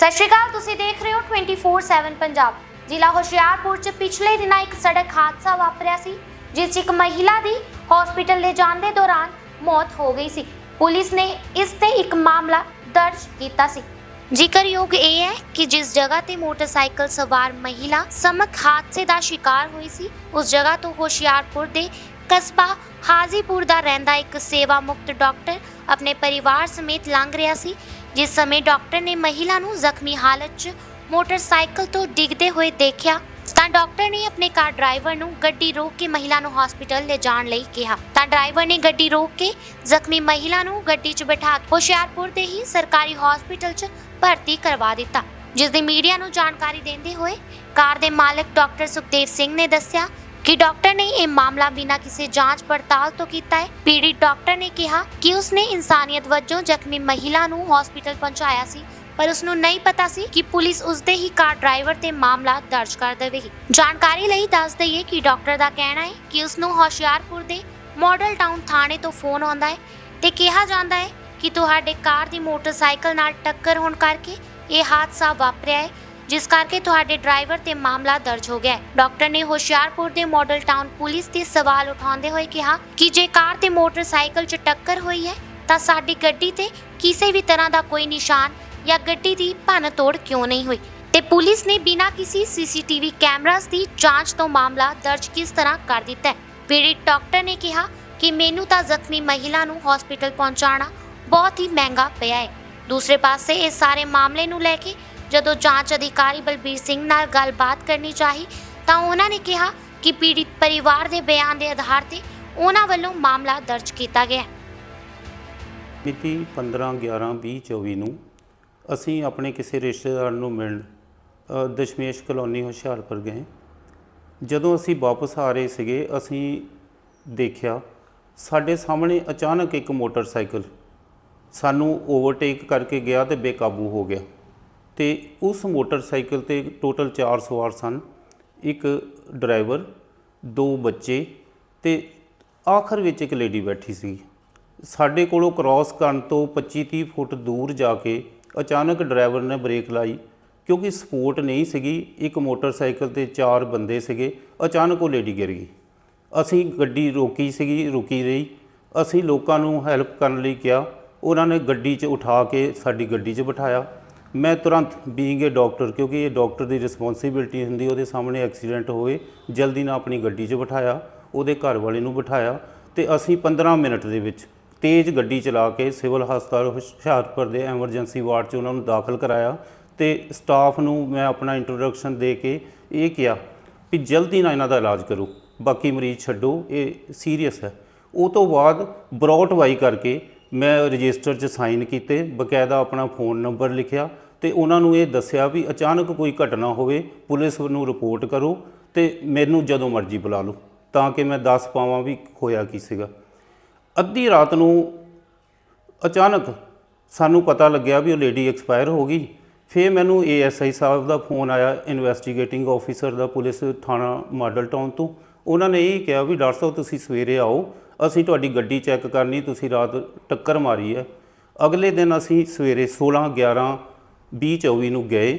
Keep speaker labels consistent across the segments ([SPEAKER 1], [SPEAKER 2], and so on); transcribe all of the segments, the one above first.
[SPEAKER 1] ਸਤਿ ਸ਼੍ਰੀ ਅਕਾਲ, ਤੁਸੀਂ ਦੇਖ ਰਹੇ ਹੋ 24/7 ਪੰਜਾਬ। ਜ਼ਿਲ੍ਹਾ ਹੁਸ਼ਿਆਰਪੁਰ 'ਚ ਪਿਛਲੇ ਦਿਨਾਂ ਇੱਕ ਸੜਕ ਹਾਦਸਾ ਵਾਪਰਿਆ ਸੀ, ਜਿਸ 'ਚ ਇੱਕ ਮਹਿਲਾ ਦੀ ਹਸਪੀਟਲ ਲੈ ਜਾਣ ਦੌਰਾਨ ਮੌਤ ਹੋ ਗਈ ਸੀ। ਪੁਲਿਸ ਨੇ ਇਸ ਤੇ ਇੱਕ ਮਾਮਲਾ ਦਰਜ ਕੀਤਾ ਸੀ। ਜ਼ਿਕਰਯੋਗ ਇਹ ਹੈ ਕਿ ਜਿਸ ਜਗ੍ਹਾ ਤੇ ਮੋਟਰਸਾਈਕਲ ਸਵਾਰ ਮਹਿਲਾ ਸਮਕ ਹਾਦਸੇ ਦਾ ਸ਼ਿਕਾਰ ਹੋਈ ਸੀ, ਉਸ ਜਗ੍ਹਾ ਤੋਂ ਹੁਸ਼ਿਆਰਪੁਰ ਦੇ ਕਸਬਾ ਹਾਜ਼ੀਪੁਰ ਦਾ ਰਹਿੰਦਾ ਇੱਕ ਸੇਵਾ ਮੁਕਤ ਡਾਕਟਰ ਆਪਣੇ ਪਰਿਵਾਰ ਸਮੇਤ ਲੰਘ ਰਿਹਾ ਸੀ ਜਿਸ ਸਮੇਂ ਡਾਕਟਰ ਨੇ ਮਹਿਲਾ ਨੂੰ ਜ਼ਖਮੀ ਹਾਲਤ 'ਚ ਮੋਟਰਸਾਈਕਲ ਤੋਂ ਡਿੱਗਦੇ ਹੋਏ ਦੇਖਿਆ, ਤਾਂ ਡਾਕਟਰ ਨੇ ਆਪਣੇ ਕਾਰ ਡਰਾਈਵਰ ਨੂੰ ਗੱਡੀ ਰੋਕ ਕੇ ਮਹਿਲਾ ਨੂੰ ਹਸਪੀਟਲ ਲੈ ਜਾਣ ਲਈ ਕਿਹਾ। ਤਾਂ ਡਰਾਈਵਰ ਨੇ ਗੱਡੀ ਰੋਕ ਕੇ ਜ਼ਖਮੀ ਮਹਿਲਾ ਨੂੰ ਗੱਡੀ 'ਚ ਬਿਠਾ ਕੇ ਹੁਸ਼ਿਆਰਪੁਰ ਦੇ ਹੀ ਸਰਕਾਰੀ ਹਸਪੀਟਲ 'ਚ ਭਰਤੀ ਕਰਵਾ ਦਿੱਤਾ ਜਿਸ ਦੀ ਮੀਡੀਆ ਨੂੰ ਜਾਣਕਾਰੀ ਦਿੰਦੇ ਹੋਏ ਕਾਰ ਦੇ ਮਾਲਕ ਡਾਕਟਰ ਸੁਖਦੇਵ ਸਿੰਘ ਨੇ ਦੱਸਿਆ ਕਿ ਡਾਕਟਰ ਨੇ ਇਹ ਮਾਮਲਾ ਬਿਨਾਂ ਕਿਸੇ ਜਾਂਚ ਪੜਤਾਲ ਤੋਂ ਕੀਤਾ ਹੈ। ਪੀੜਿਤ ਡਾਕਟਰ ਨੇ ਕਿਹਾ ਕਿ ਉਸਨੇ ਇਨਸਾਨੀਅਤ ਵਜੋਂ ਜ਼ਖਮੀ ਮਹਿਲਾ ਨੂੰ ਹਸਪੀਟਲ ਪਹੁੰਚਾਇਆ ਸੀ, ਪਰ ਉਸ ਨੂੰ ਨਹੀਂ ਪਤਾ ਸੀ ਕਿ ਪੁਲਿਸ ਉਸਦੇ ਹੀ ਕਾਰ ਡਰਾਈਵਰ ਤੇ ਮਾਮਲਾ ਦਰਜ ਕਰ ਦੇਵੇਗੀ। ਜਾਣਕਾਰੀ ਲਈ ਦੱਸ ਦਈਏ ਕਿ ਡਾਕਟਰ ਦਾ ਕਹਿਣਾ ਹੈ ਕਿ ਉਸ ਨੂੰ ਹੁਸ਼ਿਆਰਪੁਰ ਦੇ ਮਾਡਲ ਟਾਊਨ ਥਾਣੇ ਤੋਂ ਫੋਨ ਆਉਂਦਾ ਹੈ ਤੇ ਕਿਹਾ ਜਾਂਦਾ ਹੈ ਕਿ ਤੁਹਾਡੇ ਕਾਰ ਦੀ ਮੋਟਰਸਾਈਕਲ ਨਾਲ ਟੱਕਰ ਹੋਣ ਕਰਕੇ ਇਹ ਹਾਦਸਾ ਵਾਪਰਿਆ ਹੈ। ਜਿਸ ਕਰਕੇ ਤੁਹਾਡੇ ਡਰਾਈਵਰ ਤੇ ਮਾਮਲਾ ਦਰਜ ਹੋ ਗਿਆ ਹੈ। ਡਾਕਟਰ ਨੇ ਹੁਸ਼ਿਆਰਪੁਰ ਦੇ ਮਾਡਲ ਟਾਊਨ ਪੁਲਿਸ ਤੇ ਸਵਾਲ ਉਠਾਉਂਦੇ ਹੋਏ ਕਿਹਾ ਕਿ ਜੇ ਕਾਰ ਤੇ ਮੋਟਰਸਾਈਕਲ 'ਚ ਟੱਕਰ ਹੋਈ ਹੈ, ਤਾਂ ਸਾਡੀ ਗੱਡੀ ਤੇ ਕਿਸੇ ਵੀ ਤਰ੍ਹਾਂ ਦਾ ਕੋਈ ਨਿਸ਼ਾਨ ਜਾਂ ਗੱਡੀ ਦੀ ਭੰਨ ਤੋੜ ਕਿਉਂ ਨਹੀਂ ਹੋਈ? ਤੇ ਪੁਲਿਸ ਨੇ ਬਿਨਾਂ ਕਿਸੇ ਸੀਸੀਟੀਵੀ ਕੈਮਰਾਸ ਦੀ ਜਾਂਚ ਤੋਂ ਮਾਮਲਾ ਦਰਜ ਕਿਸ ਤਰ੍ਹਾਂ ਕਰ ਦਿੱਤਾ ਹੈ? ਪੀੜਿਤ ਡਾਕਟਰ ਨੇ ਕਿਹਾ ਕਿ ਮੈਨੂੰ ਤਾਂ ਜ਼ਖਮੀ ਮਹਿਲਾ ਨੂੰ ਹਸਪੀਟਲ ਪਹੁੰਚਾਉਣਾ ਬਹੁਤ ਹੀ ਮਹਿੰਗਾ ਪਿਆ ਹੈ। ਦੂਸਰੇ ਪਾਸੇ ਇਸ ਸਾਰੇ ਮਾਮਲੇ ਨੂੰ ਲੈ ਕੇ ਜਦੋਂ ਜਾਂਚ ਅਧਿਕਾਰੀ ਬਲਬੀਰ ਸਿੰਘ ਨਾਲ ਗੱਲਬਾਤ ਕਰਨੀ ਚਾਹੀ ਤਾਂ ਉਹਨਾਂ ਨੇ ਕਿਹਾ ਕਿ ਪੀੜਿਤ ਪਰਿਵਾਰ ਦੇ ਬਿਆਨ ਦੇ ਆਧਾਰ ਤੇ ਉਹਨਾਂ ਵੱਲੋਂ ਮਾਮਲਾ ਦਰਜ ਕੀਤਾ ਗਿਆ। ਹੈ
[SPEAKER 2] ਮਿਤੀ 15 11 20 24 ਨੂੰ ਅਸੀਂ ਆਪਣੇ ਕਿਸੇ ਰਿਸ਼ਤੇਦਾਰ ਨੂੰ ਮਿਲਣ ਅ, ਦਸ਼ਮੇਸ਼ ਕਲੋਨੀ ਹੁਸ਼ਿਆਰਪੁਰ ਗਏ। ਜਦੋਂ ਅਸੀਂ ਵਾਪਸ ਆ ਰਹੇ ਸੀਗੇ ਅਸੀਂ ਦੇਖਿਆ ਸਾਡੇ ਸਾਹਮਣੇ ਅਚਾਨਕ ਇੱਕ ਮੋਟਰਸਾਈਕਲ ਸਾਨੂੰ ਓਵਰਟੇਕ ਕਰਕੇ ਗਿਆ ਤੇ ਬੇਕਾਬੂ ਹੋ ਗਿਆ। ਤੇ ਉਸ ਮੋਟਰਸਾਈਕਲ ਤੇ ਟੋਟਲ 4 ਸਵਾਰ ਸਨ। ਇੱਕ ਡਰਾਈਵਰ, ਦੋ ਬੱਚੇ ਤੇ ਆਖਰ ਵਿੱਚ ਇੱਕ ਲੇਡੀ ਬੈਠੀ ਸੀ। ਸਾਡੇ ਕੋਲੋਂ ਕ੍ਰਾਸ ਕਰਨ ਤੋਂ 25-30 ਫੁੱਟ ਦੂਰ ਜਾ ਕੇ ਅਚਾਨਕ ਡਰਾਈਵਰ ਨੇ ਬ੍ਰੇਕ ਲਾਈ ਕਿਉਂਕਿ ਸਪੋਰਟ ਨਹੀਂ ਸੀਗੀ। ਇੱਕ ਮੋਟਰਸਾਈਕਲ ਤੇ ਚਾਰ ਬੰਦੇ ਸੀਗੇ। ਅਚਾਨਕ ਉਹ ਲੇਡੀ ਗਿਰ ਗਈ। ਅਸੀਂ ਗੱਡੀ ਰੋਕੀ ਸੀਗੀ, ਰੁਕੀ ਰਹੀ। ਅਸੀਂ ਲੋਕਾਂ ਨੂੰ ਹੈਲਪ ਕਰਨ ਲਈ ਕਿਹਾ। ਉਹਨਾਂ ਨੇ ਗੱਡੀ 'ਚ ਉਠਾ ਕੇ ਸਾਡੀ ਗੱਡੀ 'ਚ ਬਿਠਾਇਆ। ਮੈਂ ਤੁਰੰਤ ਬੀਇੰਗ ਏ ਡਾਕਟਰ ਕਿਉਂਕਿ ਇਹ ਡਾਕਟਰ ਦੀ ਰਿਸਪੌਂਸਿਬਿਲਟੀ ਹੁੰਦੀ, ਉਹਦੇ ਸਾਹਮਣੇ ਐਕਸੀਡੈਂਟ ਹੋਏ ਜਲਦੀ ਨਾਲ ਆਪਣੀ ਗੱਡੀ 'ਚ ਬਿਠਾਇਆ, ਉਹਦੇ ਘਰ ਵਾਲੇ ਨੂੰ ਬਿਠਾਇਆ, ਤੇ ਅਸੀਂ 15 ਮਿੰਟ ਦੇ ਵਿੱਚ ਤੇਜ਼ ਗੱਡੀ ਚਲਾ ਕੇ ਸਿਵਲ ਹਸਪਤਾਲ ਹੁਸ਼ਿਆਰਪੁਰ ਦੇ ਐਮਰਜੈਂਸੀ ਵਾਰਡ 'ਚ ਉਹਨਾਂ ਨੂੰ ਦਾਖਲ ਕਰਾਇਆ, ਤੇ ਸਟਾਫ ਨੂੰ ਮੈਂ ਆਪਣਾ ਇੰਟਰੋਡਕਸ਼ਨ ਦੇ ਕੇ ਇਹ ਕਿਹਾ ਵੀ ਜਲਦੀ ਨਾਲ ਇਹਨਾਂ ਦਾ ਇਲਾਜ ਕਰੋ, ਬਾਕੀ ਮਰੀਜ਼ ਛੱਡੋ, ਇਹ ਸੀਰੀਅਸ ਹੈ। ਉਹ ਤੋਂ ਬਾਅਦ ਬਰੋਟ ਵਾਈ ਕਰਕੇ ਮੈਂ ਰਜਿਸਟਰ 'ਚ ਸਾਈਨ ਕੀਤੇ, ਬਕਾਇਦਾ ਆਪਣਾ ਫੋਨ ਨੰਬਰ ਲਿਖਿਆ ਤੇ ਉਹਨਾਂ ਨੂੰ ਇਹ ਦੱਸਿਆ ਵੀ ਅਚਾਨਕ ਕੋਈ ਘਟਨਾ ਹੋਵੇ, ਪੁਲਿਸ ਨੂੰ ਰਿਪੋਰਟ ਕਰੋ ਤੇ ਮੈਨੂੰ ਜਦੋਂ ਮਰਜ਼ੀ ਬੁਲਾ ਲਓ, ਤਾਂ ਕਿ ਮੈਂ ਦੱਸ ਪਾਵਾਂ ਵੀ ਹੋਇਆ ਕੀ ਸੀਗਾ। ਅੱਧੀ ਰਾਤ ਨੂੰ ਅਚਾਨਕ ਸਾਨੂੰ ਪਤਾ ਲੱਗਿਆ ਵੀ ਉਹ ਲੇਡੀ ਐਕਸਪਾਇਰ ਹੋ ਗਈ। ਫਿਰ ਮੈਨੂੰ ਏਐਸਆਈ ਸਾਹਿਬ ਦਾ ਫੋਨ ਆਇਆ, ਇਨਵੈਸਟੀਗੇਟਿੰਗ ਆਫੀਸਰ ਦਾ ਪੁਲਿਸ ਥਾਣਾ ਮਾਡਲ ਟਾਊਨ ਤੋਂ। ਉਹਨਾਂ ਨੇ ਇਹ ਕਿਹਾ ਵੀ, ਡਾਕਟਰ ਸਾਹਿਬ, ਤੁਸੀਂ ਸਵੇਰੇ ਆਓ ਅਸੀਂ ਤੁਹਾਡੀ ਗੱਡੀ ਚੈੱਕ ਕਰਨੀ, ਤੁਸੀਂ ਰਾਤ ਟੱਕਰ ਮਾਰੀ ਹੈ ਅਗਲੇ ਦਿਨ ਅਸੀਂ ਸਵੇਰੇ 16 11 20 24 ਨੂੰ ਗਏ।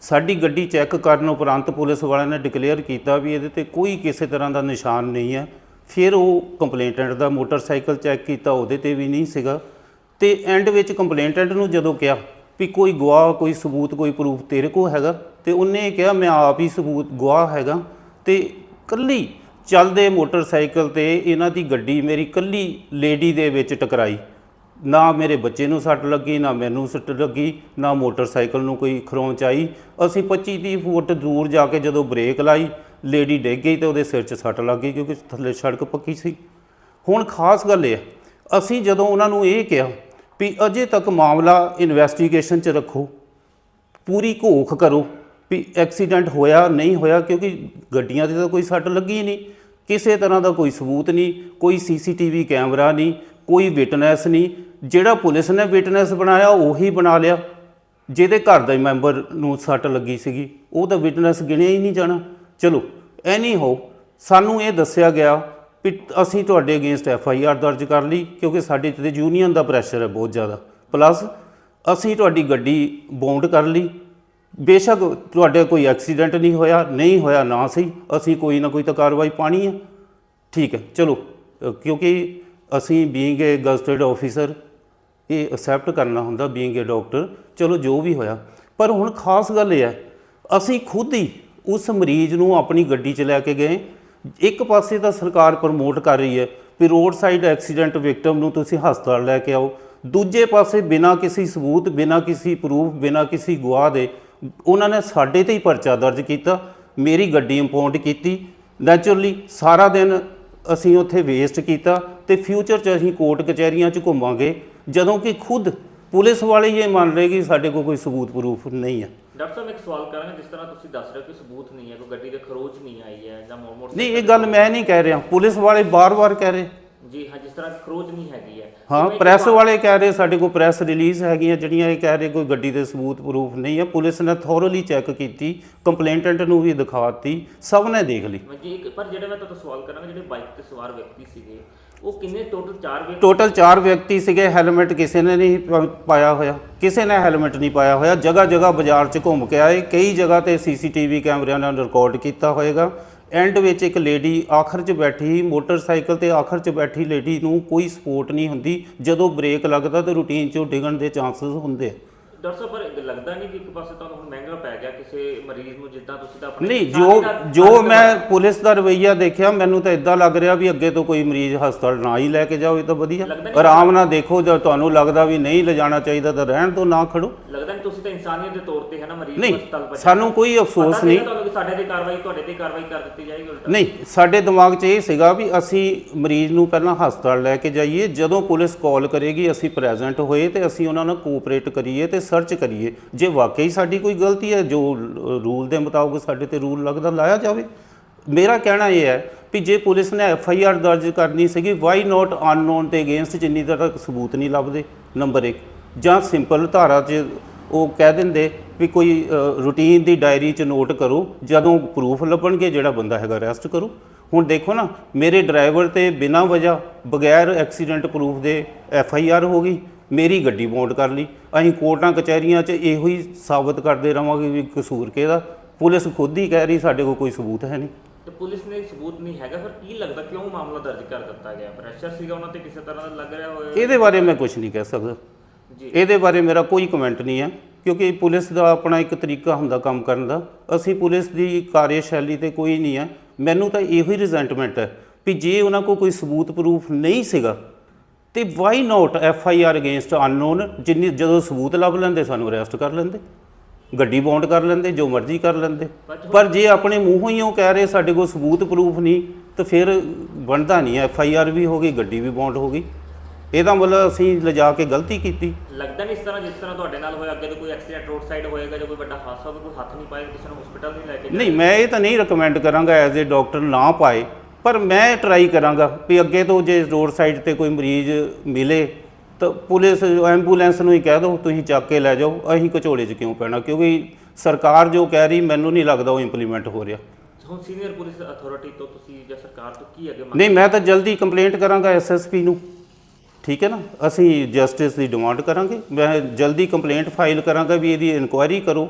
[SPEAKER 2] ਸਾਡੀ ਗੱਡੀ ਚੈੱਕ ਕਰਨ ਉਪਰੰਤ ਪੁਲਿਸ ਵਾਲਿਆਂ ਨੇ ਡਿਕਲੇਅਰ ਕੀਤਾ ਵੀ ਇਹਦੇ ਤੇ ਕੋਈ ਕਿਸੇ ਤਰ੍ਹਾਂ ਦਾ ਨਿਸ਼ਾਨ ਨਹੀਂ ਹੈ। ਫਿਰ ਉਹ ਕੰਪਲੇਂਟੈਂਟ ਦਾ ਮੋਟਰਸਾਈਕਲ ਚੈੱਕ ਕੀਤਾ, ਉਹਦੇ ਤੇ ਵੀ ਨਹੀਂ ਸੀਗਾ। ਤੇ ਐਂਡ ਵਿੱਚ ਕੰਪਲੇਂਟੈਂਟ ਨੂੰ ਜਦੋਂ ਕਿਹਾ ਵੀ ਕੋਈ ਗਵਾਹ, ਕੋਈ ਸਬੂਤ, ਕੋਈ ਪ੍ਰੂਫ ਤੇਰੇ ਕੋਲ ਹੈਗਾ, ਤੇ ਉਹਨੇ ਕਿਹਾ, ਮੈਂ ਆਪ ਹੀ ਸਬੂਤ, ਗਵਾਹ ਹੈਗਾ। ਤੇ ਕੱਲੀ ਚੱਲਦੇ ਮੋਟਰਸਾਈਕਲ ਤੇ ਇਹਨਾਂ ਦੀ ਗੱਡੀ ਮੇਰੀ ਕੱਲੀ ਲੇਡੀ ਦੇ ਵਿੱਚ ਟਕਰਾਈ। ਨਾ ਮੇਰੇ ਬੱਚੇ ਨੂੰ ਸੱਟ ਲੱਗੀ ਨਾ ਮੈਨੂੰ ਸੱਟ ਲੱਗੀ ਨਾ ਮੋਟਰਸਾਈਕਲ ਨੂੰ ਕੋਈ ਖਰੋਂਚ ਆਈ ਅਸੀਂ 25 30 ਫੁੱਟ ਦੂਰ ਜਾ ਕੇ ਜਦੋਂ ਬ੍ਰੇਕ ਲਾਈ ਲੇਡੀ ਡਿੱਗ ਗਈ ਤੇ ਉਹਦੇ ਸਿਰ 'ਚ ਸੱਟ ਲੱਗ ਗਈ ਕਿਉਂਕਿ ਥੱਲੇ ਸੜਕ ਪੱਕੀ ਸੀ। ਹੁਣ ਖਾਸ ਗੱਲ ਇਹ ਹੈ, ਅਸੀਂ ਜਦੋਂ ਉਹਨਾਂ ਨੂੰ ਇਹ ਕਿਹਾ ਵੀ ਅਜੇ ਤੱਕ ਮਾਮਲਾ ਇਨਵੈਸਟੀਗੇਸ਼ਨ 'ਚ ਰੱਖੋ ਪੂਰੀ ਘੋਖ ਕਰੋ ਵੀ ਐਕਸੀਡੈਂਟ ਹੋਇਆ ਨਹੀਂ ਹੋਇਆ ਕਿਉਂਕਿ ਗੱਡੀਆਂ ਤੇ ਤਾਂ ਕੋਈ ਸੱਟ ਲੱਗੀ ਨਹੀਂ। ਕਿਸੇ ਤਰ੍ਹਾਂ ਦਾ ਕੋਈ ਸਬੂਤ ਨਹੀਂ, ਕੋਈ ਸੀਸੀਟੀਵੀ ਕੈਮਰਾ ਨਹੀਂ, ਕੋਈ ਵਿਟਨੈਸ ਨਹੀਂ। ਜਿਹੜਾ ਪੁਲਿਸ ਨੇ ਵਿਟਨੈਸ ਬਣਾਇਆ, ਉਹੀ ਬਣਾ ਲਿਆ। ਜਿਹਦੇ ਘਰ ਦੇ ਮੈਂਬਰ ਨੂੰ ਸੱਟ ਲੱਗੀ ਸੀਗੀ, ਉਹ ਤਾਂ ਵਿਟਨੈਸ ਗਿਣਿਆ ਹੀ ਨਹੀਂ ਜਾਣਾ। ਚਲੋ ਐਨੀ ਹੋ ਸਾਨੂੰ ਇਹ ਦੱਸਿਆ ਗਿਆ ਵੀ ਅਸੀਂ ਤੁਹਾਡੇ ਅਗੇਂਸਟ ਐਫ ਆਈ ਆਰ ਦਰਜ ਕਰ ਲਈ, ਕਿਉਂਕਿ ਸਾਡੇ ਤੇ ਯੂਨੀਅਨ ਦਾ ਪ੍ਰੈਸ਼ਰ ਹੈ ਬਹੁਤ ਜ਼ਿਆਦਾ। ਪਲੱਸ ਅਸੀਂ ਤੁਹਾਡੀ ਗੱਡੀ ਬੌਂਡ ਕਰ ਲਈ। ਬੇਸ਼ੱਕ ਤੁਹਾਡੇ ਕੋਈ ਐਕਸੀਡੈਂਟ ਨਹੀਂ ਹੋਇਆ ਨਹੀਂ ਹੋਇਆ ਨਾ ਸਹੀ, ਅਸੀਂ ਕੋਈ ਨਾ ਕੋਈ ਤਾਂ ਕਾਰਵਾਈ ਪਾਣੀ ਹੈ ਠੀਕ ਹੈ, ਚਲੋ ਕਿਉਂਕਿ ਅਸੀਂ ਬੀਇੰਗ ਏ ਗਜ਼ਟਡ ਆਫੀਸਰ ਇਹ ਅਸੈਪਟ ਕਰਨਾ ਹੁੰਦਾ ਬੀਇੰਗ ਏ ਡਾਕਟਰ ਚਲੋ ਜੋ ਵੀ ਹੋਇਆ। ਪਰ ਹੁਣ ਖਾਸ ਗੱਲ ਇਹ ਹੈ, ਅਸੀਂ ਖੁਦ ਹੀ ਉਸ ਮਰੀਜ਼ ਨੂੰ ਆਪਣੀ ਗੱਡੀ 'ਚ ਲੈ ਕੇ ਗਏ। ਇੱਕ ਪਾਸੇ ਤਾਂ ਸਰਕਾਰ ਪ੍ਰਮੋਟ ਕਰ ਰਹੀ ਹੈ ਵੀ ਰੋਡ ਸਾਈਡ ਐਕਸੀਡੈਂਟ ਵਿਕਟਮ ਨੂੰ ਤੁਸੀਂ ਹਸਪਤਾਲ ਲੈ ਕੇ ਆਓ। ਦੂਜੇ ਪਾਸੇ ਬਿਨਾਂ ਕਿਸੇ ਸਬੂਤ, ਬਿਨਾਂ ਕਿਸੇ ਪ੍ਰੂਫ ਬਿਨਾਂ ਕਿਸੇ ਗਵਾਹ ਦੇ ਉਹਨਾਂ ਨੇ ਸਾਡੇ ਤੇ ਹੀ ਪਰਚਾ ਦਰਜ ਕੀਤਾ ਮੇਰੀ ਗੱਡੀ ਇੰਪਾਊਂਡ ਕੀਤੀ। ਨੈਚੁਰਲੀ ਸਾਰਾ ਦਿਨ ਅਸੀਂ ਉੱਥੇ ਵੇਸਟ ਕੀਤਾ ਤੇ ਫਿਊਚਰ 'ਚ ਅਸੀਂ ਕੋਰਟ ਕਚਹਿਰੀਆਂ 'ਚ ਘੁੰਮਾਂਗੇ। ਜਦੋਂ ਕਿ ਖੁਦ ਪੁਲਿਸ ਵਾਲੇ ਇਹ ਮੰਨ ਰਹੇ ਕਿ ਸਾਡੇ ਕੋਲ ਕੋਈ ਸਬੂਤ ਪ੍ਰੂਫ ਨਹੀਂ ਹੈ
[SPEAKER 3] ਡਾਕਟਰ ਸਾਹਿਬ ਇੱਕ ਸਵਾਲ ਕਰਾਂਗਾ ਜਿਸ ਤਰ੍ਹਾਂ ਤੁਸੀਂ ਦੱਸ ਰਹੇ ਹੋ ਕਿ ਸਬੂਤ ਨਹੀਂ ਹੈ ਕੋਈ ਗੱਡੀ ਦੇ ਖਰੋਚ ਨਹੀਂ ਆਈ ਹੈ ਜਾਂ ਮੋੜ ਮੋੜ
[SPEAKER 2] ਨਹੀਂ ਇਹ ਗੱਲ ਮੈਂ ਨਹੀਂ ਕਹਿ ਰਿਹਾ। ਪੁਲਿਸ ਵਾਲੇ ਬਾਰ-ਬਾਰ ਕਹਿ ਰਹੇ।
[SPEAKER 3] ਜੀ ਹਾਂ ਜਿਸ ਤਰ੍ਹਾਂ ਖਰੋਚ ਨਹੀਂ ਹੈਗੀ ਹੈ।
[SPEAKER 2] ਹਾਂ ਪ੍ਰੈਸ ਵਾਲੇ ਕਹਿ ਰਹੇ ਸਾਡੇ ਕੋਲ ਪ੍ਰੈਸ ਰਿਲੀਜ਼ ਹੈਗੀਆਂ ਜਿਹੜੀਆਂ ਇਹ ਕਹਿ ਰਹੇ ਕੋਈ ਗੱਡੀ ਦੇ ਸਬੂਤ ਪ੍ਰੂਫ ਨਹੀਂ ਹੈ। ਪੁਲਿਸ ਨੇ ਥੋਰਲੀ ਚੈੱਕ ਕੀਤੀ ਕੰਪਲੇਂਟੈਂਟ ਨੂੰ ਵੀ ਦਿਖਾਤੀ ਸਭ ਨੇ ਦੇਖ ਲਈ।
[SPEAKER 3] ਜੀ ਇੱਕ ਪਰ ਜਿਹੜੇ ਮੈਂ ਤੁਹਾਨੂੰ ਸਵਾਲ ਕਰਾਂਗਾ ਜਿਹੜੇ ਬਾਈਕ ਤੇ ਸਵਾਰ ਵਿਅਕਤੀ ਸੀਗੇ ਉਹ ਕਿੰਨੇ ਟੋਟਲ 4 ਵਿਅਕਤੀ
[SPEAKER 2] ਟੋਟਲ 4 ਵਿਅਕਤੀ ਸੀਗੇ ਹੈਲਮਟ ਕਿਸੇ ਨੇ ਨਹੀਂ ਪ- ਪਾਇਆ ਹੋਇਆ ਕਿਸੇ ਨੇ ਹੈਲਮਟ ਨਹੀਂ ਪਾਇਆ ਹੋਇਆ। ਜਗ੍ਹਾ ਜਗ੍ਹਾ ਬਾਜ਼ਾਰ 'ਚ ਘੁੰਮ ਕੇ ਆਏ ਕਈ ਜਗ੍ਹਾ ਤੇ ਸੀਸੀਟੀਵੀ ਕੈਮਰਿਆਂ ਨਾਲ ਰਿਕਾਰਡ ਕੀਤਾ ਹੋਏਗਾ। ਐਂਡ ਵਿੱਚ ਇੱਕ ਲੇਡੀ ਆਖਰ 'ਚ ਬੈਠੀ ਮੋਟਰਸਾਈਕਲ ਤੇ ਆਖਰ 'ਚ ਬੈਠੀ ਲੇਡੀ ਨੂੰ ਕੋਈ ਸਪੋਰਟ ਨਹੀਂ ਹੁੰਦੀ। ਜਦੋਂ ਬ੍ਰੇਕ ਲੱਗਦਾ ਤੇ ਰੂਟੀਨ 'ਚੋਂ ਡਿੱਗਣ ਦੇ ਚਾਂਸਸ ਹੁੰਦੇ
[SPEAKER 3] ਡਾਕਟਰ ਸਾਹਿਬ ਪਰ ਇਹ ਲੱਗਦਾ ਨਹੀਂ ਕਿ ਇੱਕ ਪਾਸੇ ਤੁਹਾਨੂੰ ਹੁਣ ਮਹਿੰਗਾ ਪੈ ਗਿਆ ਕਿਸੇ ਮਰੀਜ਼ ਨੂੰ ਜਿੱਦਾਂ ਤੁਸੀਂ ਤਾਂ ਆਪਣੇ
[SPEAKER 2] ਨਹੀਂ
[SPEAKER 3] ਸਾਰੇ
[SPEAKER 2] ਜੋ
[SPEAKER 3] ਦਾ-
[SPEAKER 2] ਜੋ
[SPEAKER 3] ਸਾਰੇ ਦਾ-
[SPEAKER 2] ਮੈਂ ਪੁਲਿਸ ਦਾ ਰਵਈਆ ਦੇਖਿਆ ਮੈਨੂੰ ਤਾਂ ਇਦਾਂ ਲੱਗ ਰਿਹਾ ਵੀ ਅੱਗੇ ਤੋਂ ਕੋਈ ਮਰੀਜ਼ ਹਸਪਤਾਲ ਨਾ ਹੀ ਲੈ ਕੇ ਜਾਓ ਇਹ ਤਾਂ ਵਧੀਆ।
[SPEAKER 3] ਲੱਗਦਾ ਨਹੀਂ-
[SPEAKER 2] ਆਰਾਮ ਨਾਲ ਦੇਖੋ ਜੇ ਤੁਹਾਨੂੰ ਲੱਗਦਾ ਵੀ ਨਹੀਂ ਲਿਜਾਣਾ ਚਾਹੀਦਾ ਤਾਂ ਰਹਿਣ ਤੋਂ ਨਾ ਖੜੋ।
[SPEAKER 3] ਲੱਗਦਾ ਨਹੀਂ ਤੁਸੀਂ ਤਾਂ ਇਨਸਾਨੀਅਤ ਦੇ ਤੌਰ ਤੇ ਹੈ ਨਾ ਮਰੀਜ਼ ਨੂੰ
[SPEAKER 2] ਨਹੀਂ
[SPEAKER 3] ਹਸਪਤਾਲ ਪਹੁੰਚਾਇਆ।
[SPEAKER 2] ਸਾਨੂੰ ਕੋਈ ਅਫਸੋਸ
[SPEAKER 3] ਪਤਾ
[SPEAKER 2] ਨਹੀਂ।
[SPEAKER 3] ਸੀਗਾ ਤੁਹਾਨੂੰ ਕਿ ਸਾਡੇ ਤੇ ਕਾਰਵਾਈ ਤੁਹਾਡੇ ਤੇ ਕਾਰਵਾਈ ਕਰ ਦਿੱਤੀ ਜਾਏਗੀ ਉਲਟਾ।
[SPEAKER 2] ਨਹੀਂ ਸਾਡੇ ਦਿਮਾਗ 'ਚ ਇਹ ਸੀਗਾ ਵੀ ਅਸੀਂ ਮਰੀਜ਼ ਨੂੰ ਪਹਿਲਾਂ ਹਸਪਤਾਲ ਲੈ ਕੇ ਜਾਈਏ ਜਦੋਂ ਪੁਲਿਸ ਕਾਲ ਕਰੇਗੀ ਅਸੀਂ ਪ੍ਰੈਜ਼ੈਂਟ ਹੋਏ ਤੇ ਅਸੀਂ ਉਹਨਾਂ ਨਾਲ ਕੋਆਪਰੇਟ ਕਰੀਏ ਤੇ ਸਰਚ ਕਰੀਏ, ਜੇ ਵਾਕਈ ਸਾਡੀ ਕੋਈ ਗਲਤੀ ਹੈ, ਜੋ ਰੂਲ ਦੇ ਮੁਤਾਬਕ ਸਾਡੇ ਤੇ ਰੂਲ ਲੱਗਦਾ, ਲਾਇਆ ਜਾਵੇ। ਮੇਰਾ ਕਹਿਣਾ ਇਹ ਹੈ ਵੀ ਜੇ ਪੁਲਿਸ ਨੇ ਐਫ ਆਈ ਆਰ ਦਰਜ ਕਰਨੀ ਸੀਗੀ ਵਾਈ ਨਾਟ ਅਨਨੋਨ ਤੇ ਅਗੇਂਸਟ ਜਿੰਨੀ ਦੇਰ ਤੱਕ ਸਬੂਤ ਨਹੀਂ ਲੱਭਦੇ? ਨੰਬਰ 1 ਜਾਂ ਸਿੰਪਲ ਧਾਰਾ 'ਚ ਉਹ ਕਹਿ ਦਿੰਦੇ ਵੀ ਕੋਈ ਰੂਟੀਨ ਦੀ ਡਾਇਰੀ 'ਚ ਨੋਟ ਕਰੋ, ਜਦੋਂ ਪ੍ਰੂਫ ਲੱਭਣਗੇ, ਜਿਹੜਾ ਬੰਦਾ ਹੈਗਾ ਅਰੈਸਟ ਕਰੋ। ਹੁਣ ਦੇਖੋ ਨਾ, ਮੇਰੇ ਡਰਾਈਵਰ ਤੇ ਬਿਨਾਂ ਵਜ੍ਹਾ ਬਗੈਰ ਐਕਸੀਡੈਂਟ ਪ੍ਰੂਫ ਦੇ ਐਫ ਆਈ ਆਰ ਹੋ ਗਈ। ਮੇਰੀ ਗੱਡੀ ਬੌਂਡ ਕਰ ਲਈ। ਅਸੀਂ ਕੋਰਟਾਂ ਕਚਹਿਰੀਆਂ 'ਚ ਇਹੋ ਹੀ ਸਾਬਤ ਕਰਦੇ ਰਵਾਂਗੇ ਵੀ ਕਸੂਰ ਕਿਹਦਾ। ਪੁਲਿਸ ਖੁਦ ਹੀ ਕਹਿ ਰਹੀ ਸਾਡੇ ਕੋਲ ਕੋਈ ਸਬੂਤ ਹੈ ਨਹੀਂ।
[SPEAKER 3] ਤੇ ਪੁਲਿਸ ਨੇ ਸਬੂਤ ਨਹੀਂ ਹੈਗਾ ਫਿਰ ਕੀ ਲੱਗਦਾ ਕਿਉਂ ਮਾਮਲਾ ਦਰਜ ਕਰ ਦਿੱਤਾ ਗਿਆ? ਪ੍ਰੈਸ਼ਰ ਸੀਗਾ ਉਹਨਾਂ ਤੇ ਕਿਸੇ ਤਰ੍ਹਾਂ ਦਾ ਲੱਗ ਰਿਹਾ ਹੋਇਆ
[SPEAKER 2] ਇਹਦੇ ਬਾਰੇ ਮੈਂ ਕੁਝ ਨਹੀਂ ਕਹਿ ਸਕਦਾ।
[SPEAKER 3] ਜੀ।
[SPEAKER 2] ਇਹਦੇ ਬਾਰੇ ਮੇਰਾ ਕੋਈ ਕਮੈਂਟ ਨਹੀਂ ਹੈ ਕਿਉਂਕਿ ਪੁਲਿਸ ਦਾ ਆਪਣਾ ਇੱਕ ਤਰੀਕਾ ਹੁੰਦਾ ਕੰਮ ਕਰਨ ਦਾ। ਅਸੀਂ ਪੁਲਿਸ ਦੀ ਕਾਰਜਸ਼ੈਲੀ ਤੇ ਕੋਈ ਨਹੀਂ ਹੈ। ਮੈਨੂੰ ਤਾਂ ਇਹੋ ਹੀ ਰਿਜ਼ੈਂਟਮੈਂਟ ਹੈ ਵੀ ਜੇ ਉਹਨਾਂ ਕੋਲ ਕੋਈ ਸਬੂਤ ਪ੍ਰੂਫ ਨਹੀਂ ਸੀਗਾ ਤੇ why not F I R against unknown ਜਿੰਨੀ ਜਦੋਂ ਸਬੂਤ ਲੱਭ ਲੈਂਦੇ ਸਾਨੂੰ ਅਰੈਸਟ ਕਰ ਲੈਂਦੇ ਗੱਡੀ ਬੌਂਡ ਕਰ ਲੈਂਦੇ ਜੋ ਮਰਜ਼ੀ ਕਰ ਲੈਂਦੇ। ਪਰ ਜੇ ਆਪਣੇ ਮੂੰਹੋਂ ਹੀ ਉਹ ਕਹਿ ਰਹੇ ਸਾਡੇ ਕੋਲ ਸਬੂਤ ਪ੍ਰੂਫ ਨਹੀਂ ਤਾਂ ਫਿਰ ਬਣਦਾ ਨਹੀਂ ਐਫ ਆਈ ਆਰ ਵੀ ਹੋ ਗਈ ਗੱਡੀ ਵੀ ਬੌਂਡ ਹੋ ਗਈ। ਇਹਦਾ ਮਤਲਬ ਅਸੀਂ ਲਿਜਾ ਕੇ ਗਲਤੀ ਕੀਤੀ।
[SPEAKER 3] ਲੱਗਦਾ ਨਹੀਂ ਇਸ ਤਰ੍ਹਾਂ ਜਿਸ ਤਰ੍ਹਾਂ ਤੁਹਾਡੇ ਨਾਲ ਹੋਇਆ ਅੱਗੇ ਤੋਂ ਕੋਈ ਐਕਸੀਡੈਂਟ ਰੋਡ ਸਾਈਡ ਹੋਏਗਾ ਜਾਂ ਕੋਈ ਵੱਡਾ ਹਾਦਸਾ ਹੋਵੇ ਕੋਈ ਹੱਥ ਨਹੀਂ ਪਾਏਗਾ ਕਿਸੇ ਨੂੰ ਹਸਪੀਟਲ ਨਹੀਂ ਲੈ ਕੇ
[SPEAKER 2] ਨਹੀਂ ਮੈਂ ਇਹ ਤਾਂ ਨਹੀਂ ਰეკਮੈਂਡ ਕਰਾਂਗਾ ਐਜ਼ ਅ ਡਾਕਟਰ ਨਾ ਪਾਏ। ਪਰ ਮੈਂ ਟਰਾਈ ਕਰਾਂਗਾ ਵੀ ਅੱਗੇ ਤੋਂ ਜੇ ਰੋਡ ਸਾਈਡ ਤੇ ਕੋਈ ਮਰੀਜ਼ ਮਿਲੇ ਤਾਂ ਪੁਲਿਸ ਐਂਬੂਲੈਂਸ ਨੂੰ ਹੀ ਕਹਿ ਦਿਓ ਤੁਸੀਂ ਚੱਕ ਕੇ ਲੈ ਜਾਓ ਅਸੀਂ ਘਚੋਲੇ 'ਚ ਕਿਉਂ ਪੈਣਾ? ਕਿਉਂਕਿ ਸਰਕਾਰ ਜੋ ਕਹਿ ਰਹੀ ਮੈਨੂੰ ਨਹੀਂ ਲੱਗਦਾ ਉਹ ਇੰਪਲੀਮੈਂਟ ਹੋ ਰਿਹਾ।
[SPEAKER 3] ਹੁਣ ਸੀਨੀਅਰ ਪੁਲਿਸ ਅਥਾਰਟੀ ਤੋਂ ਤੁਸੀਂ ਜਾਂ ਸਰਕਾਰ ਤੋਂ ਕੀ ਅੱਗੇ ਮੰਗ
[SPEAKER 2] ਨਹੀਂ ਮੈਂ ਤਾਂ ਜਲਦੀ ਕੰਪਲੇਂਟ ਕਰਾਂਗਾ ਐਸਐਸਪੀ ਨੂੰ। ਠੀਕ ਹੈ ਨਾ? ਅਸੀਂ ਜਸਟਿਸ ਦੀ ਡਿਮਾਂਡ ਕਰਾਂਗੇ। ਮੈਂ ਜਲਦੀ ਕੰਪਲੇਂਟ ਫਾਈਲ ਕਰਾਂਗਾ ਵੀ ਇਹਦੀ ਇਨਕੁਆਇਰੀ ਕਰੋ।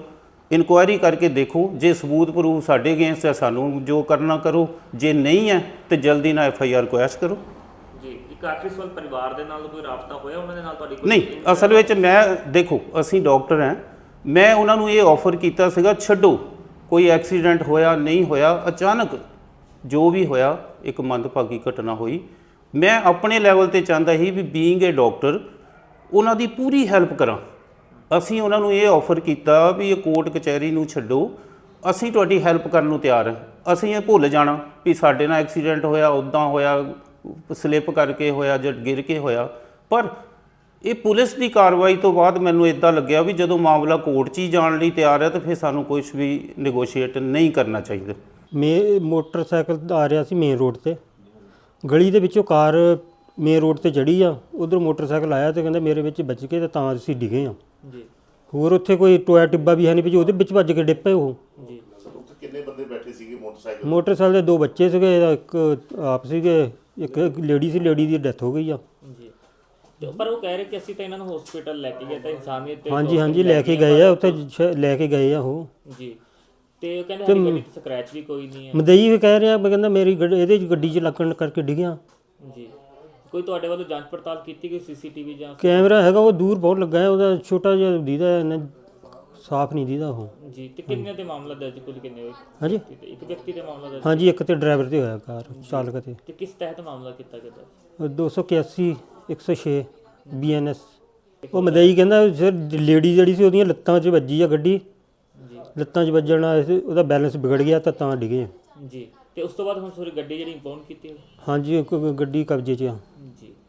[SPEAKER 2] ਇਨਕੁਆਇਰੀ ਕਰਕੇ ਦੇਖੋ ਜੇ ਸਬੂਤ ਪ੍ਰੂਫ ਸਾਡੇ ਅਗੇਂਸਟ ਹੈ ਸਾਨੂੰ ਜੋ ਕਰਨਾ ਕਰੋ ਜੇ ਨਹੀਂ ਹੈ ਤੇ ਜਲਦੀ ਨਾਲ ਐਫ ਆਈ ਆਰ ਕੁਐਸ਼ ਕਰੋ।
[SPEAKER 3] ਜੀ ਇੱਕ ਆਖਰੀ ਸਵਾਲ ਪਰਿਵਾਰ ਦੇ ਨਾਲ ਕੋਈ ਰਾਬਤਾ ਹੋਇਆ ਉਹਨਾਂ ਦੇ ਨਾਲ ਤੁਹਾਡੀ ਕੋਈ
[SPEAKER 2] ਨਹੀਂ ਅਸਲ ਵਿੱਚ ਮੈਂ ਦੇਖੋ ਅਸੀਂ ਡਾਕਟਰ ਹਾਂ। ਮੈਂ ਉਹਨਾਂ ਨੂੰ ਇਹ ਆਫਰ ਕੀਤਾ ਸੀਗਾ ਛੱਡੋ ਕੋਈ ਐਕਸੀਡੈਂਟ ਹੋਇਆ ਨਹੀਂ ਹੋਇਆ ਅਚਾਨਕ ਜੋ ਵੀ ਹੋਇਆ ਇੱਕ ਮੰਦਭਾਗੀ ਘਟਨਾ ਹੋਈ। ਮੈਂ ਆਪਣੇ ਲੈਵਲ ਤੇ ਚਾਹੁੰਦਾ ਸੀ ਵੀ ਬੀਇੰਗ ਏ ਡਾਕਟਰ ਉਹਨਾਂ ਦੀ ਪੂਰੀ ਹੈਲਪ ਕਰਾਂ। ਅਸੀਂ ਉਹਨਾਂ ਨੂੰ ਇਹ ਆਫਰ ਕੀਤਾ ਵੀ ਇਹ ਕੋਰਟ ਕਚਹਿਰੀ ਨੂੰ ਛੱਡੋ। ਅਸੀਂ ਤੁਹਾਡੀ ਹੈਲਪ ਕਰਨ ਨੂੰ ਤਿਆਰ ਹਾਂ। ਅਸੀਂ ਇਹ ਭੁੱਲ ਜਾਣਾ ਵੀ ਸਾਡੇ ਨਾਲ ਐਕਸੀਡੈਂਟ ਹੋਇਆ ਉਦਾਂ ਹੋਇਆ ਸਲਿੱਪ ਕਰਕੇ ਹੋਇਆ ਜਾਂ ਗਿਰ ਕੇ ਹੋਇਆ। ਪਰ ਇਹ ਪੁਲਿਸ ਦੀ ਕਾਰਵਾਈ ਤੋਂ ਬਾਅਦ ਮੈਨੂੰ ਇਦਾਂ ਲੱਗਿਆ ਵੀ ਜਦੋਂ ਮਾਮਲਾ ਕੋਰਟ 'ਚ ਹੀ ਜਾਣ ਲਈ ਤਿਆਰ ਹੈ ਤਾਂ ਫਿਰ ਸਾਨੂੰ ਕੁਝ ਵੀ ਨੈਗੋਸ਼ੀਏਟ ਨਹੀਂ ਕਰਨਾ ਚਾਹੀਦਾ।
[SPEAKER 4] ਮੇ, ਮੋਟਰਸਾਈਕਲ ਆ ਰਿਹਾ ਸੀ ਮੇਨ ਰੋਡ ਤੇ। ਗਲੀ ਦੇ ਵਿੱਚੋਂ ਕਾਰ ਮੇਨ ਰੋਡ ਤੇ ਚੜੀ ਆ ਉਧਰ ਮੋਟਰਸਾਈਕਲ ਆਇਆ ਤੇ ਕਹਿੰਦਾ ਮੇਰੇ ਵਿੱਚ ਵੱਜ ਕੇ ਤੇ ਤਾਂ ਅਸੀਂ ਡਿੱਗੇ ਆ।
[SPEAKER 3] ਜੀ।
[SPEAKER 4] ਹੋਰ ਉੱਥੇ ਕੋਈ ਟੋਇਆ ਟਿੱਬਾ ਵੀ ਹੈ ਨਹੀਂ ਵੀ ਉਹਦੇ ਵਿੱਚ ਵੱਜ ਕੇ ਡਿੱਪੇ ਉਹ।
[SPEAKER 3] ਜੀ।
[SPEAKER 5] ਉੱਥੇ ਕਿੰਨੇ ਬੰਦੇ ਬੈਠੇ ਸੀਗੇ ਮੋਟਰਸਾਈਕਲ
[SPEAKER 4] ਮੋਟਰਸਾਈਕਲ ਦੇ ਦੋ ਬੱਚੇ ਸੀਗੇ ਇੱਕ ਆਪ ਸੀਗੇ ਇੱਕ ਲੇਡੀ ਸੀ ਲੇਡੀ ਦੀ ਡੈਥ ਹੋ ਗਈ ਆ।
[SPEAKER 3] ਜੀ। ਤੇ ਪਰ ਉਹ ਕਹਿ ਰਹੇ ਕਿ ਅਸੀਂ ਤਾਂ ਇਹਨਾਂ ਨੂੰ ਹਸਪੀਟਲ ਲੈ ਕੇ ਗਏ ਤਾਂ ਇਨਸਾਨੀਅਤ ਤੇ
[SPEAKER 4] ਹਾਂਜੀ ਹਾਂਜੀ ਲੈ ਕੇ ਗਏ ਆ ਉੱਥੇ ਸ਼- ਲੈ ਕੇ ਗਏ ਆ ਉਹ।
[SPEAKER 3] ਜੀ। ਤੇ ਉਹ ਕਹਿੰਦੇ ਗੱਡੀ ਤੇ ਸਕ੍ਰੈਚ ਵੀ ਕੋਈ ਨਹੀਂ ਹੈ।
[SPEAKER 4] ਮਦਈ ਵੀ ਕਹਿ ਰਿਹਾ ਮੈਂ ਕਹਿੰਦਾ ਮੇਰੀ ਗੱਡੀ- ਇਹਦੇ 'ਚ ਗੱਡੀ 'ਚ ਲੱਗਣ ਕਰਕੇ ਡਿੱਗਿਆ।
[SPEAKER 3] ਜੀ। ਕੋਈ ਤੁਹਾਡੇ ਵੱਲੋਂ ਜਾਂਚ ਪੜਤਾਲ ਕੀਤੀ ਗਈ ਸੀਸੀਟੀਵੀ ਜਾਂ
[SPEAKER 4] ਕੈਮਰਾ ਹੈਗਾ ਉਹ ਦੂਰ ਬਹੁਤ ਲੱਗਾ ਹੈ ਉਹਦਾ ਛੋਟਾ ਜਿਹਾ ਦੀਦਾ ਇੰਨਾ ਸਾਫ਼ ਨਹੀਂ ਦੀਦਾ ਉਹ।
[SPEAKER 3] ਜੀ ਤੇ ਕਿੰਨੇ ਤੇ ਮਾਮਲਾ ਦਰਜ ਕੁੱਲ ਕਿੰਨੇ ਹੋਏ?
[SPEAKER 4] ਹਾਂਜੀ।
[SPEAKER 3] ਤੇ ਇੱਕ ਵਿਅਕਤੀ ਦੇ ਮਾਮਲਾ ਦਰਜ
[SPEAKER 4] ਹਾਂਜੀ ਇੱਕ ਤੇ ਡਰਾਈਵਰ ਤੇ ਹੋਇਆ ਕਾਰ ਚਾਲਕ ਤੇ।
[SPEAKER 3] ਤੇ ਕਿਸ ਤਹਿਤ ਮਾਮਲਾ ਕੀਤਾ ਗਿਆ ਦਰਜ?
[SPEAKER 4] ਉਹ 281 106 ਬੀਐਨਐਸ ਉਹ ਮਦਈ ਕਹਿੰਦਾ ਸਰ ਲੇਡੀ ਜਿਹੜੀ ਸੀ ਉਹਦੀਆਂ ਲੱਤਾਂ 'ਚ ਵੱਜੀ ਆ ਗੱਡੀ।
[SPEAKER 3] ਜੀ।
[SPEAKER 4] ਲੱਤਾਂ 'ਚ ਵੱਜਣ ਨਾਲ ਉਹਦਾ ਬੈਲੈਂਸ ਵਿਗੜ ਗਿਆ ਤਾਂ ਤਾਂ ਡਿੱਗੇ
[SPEAKER 3] ਜੀ। ਤੇ ਉਸ ਤੋਂ ਬਾਅਦ ਹੁਣ ਸੋਰੀ ਗੱਡੀ ਜਿਹੜੀ ਇੰਪਾਊਂਡ ਕੀਤੀ ਹੈ
[SPEAKER 4] ਹਾਂਜੀ ਇੱਕ ਗੱਡੀ ਕਬਜ਼ੇ 'ਚ ਆ।
[SPEAKER 3] ਜੀ।